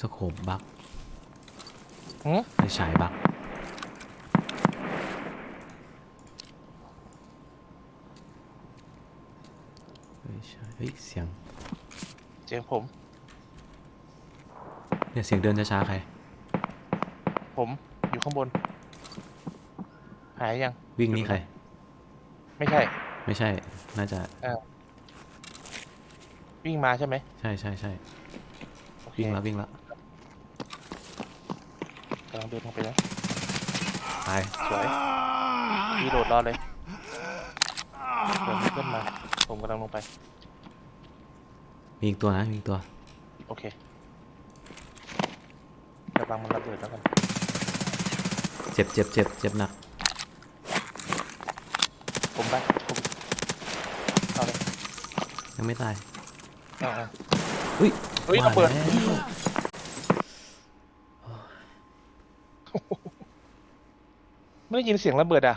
สโคปบักหืมไฟฉายบักไฟฉายเฮ้ยเสียง เสียงผม เนี่ยเสียงเดินช้าๆใคร ผมอยู่ข้างบน หายยัง วิ่งนี่ใคร ไม่ใช่ ไม่ใช่ น่าจะ วิ่งมาใช่ไหมใช่ใช่ใช่โอเควิ่งละวิ่งละกำลังเดินลงไปแล้วตายสวยมีโดดรอเลยเดี๋ยวมีเพื่อนมา ผมกำลังลงไป มีอีกตัวนะมีอีกตัว โอเคเดี๋ยวบังมันระเบิดแล้วกันเจ็บเจ็บเจ็บเจ็บหนัก ผมไปผมเอาเลยยังไม่ตายเอาเอาอุ้ยเฮ้ยว่าระเบิด แล้ว ไม่ได้ยินเสียงระเบิดอะ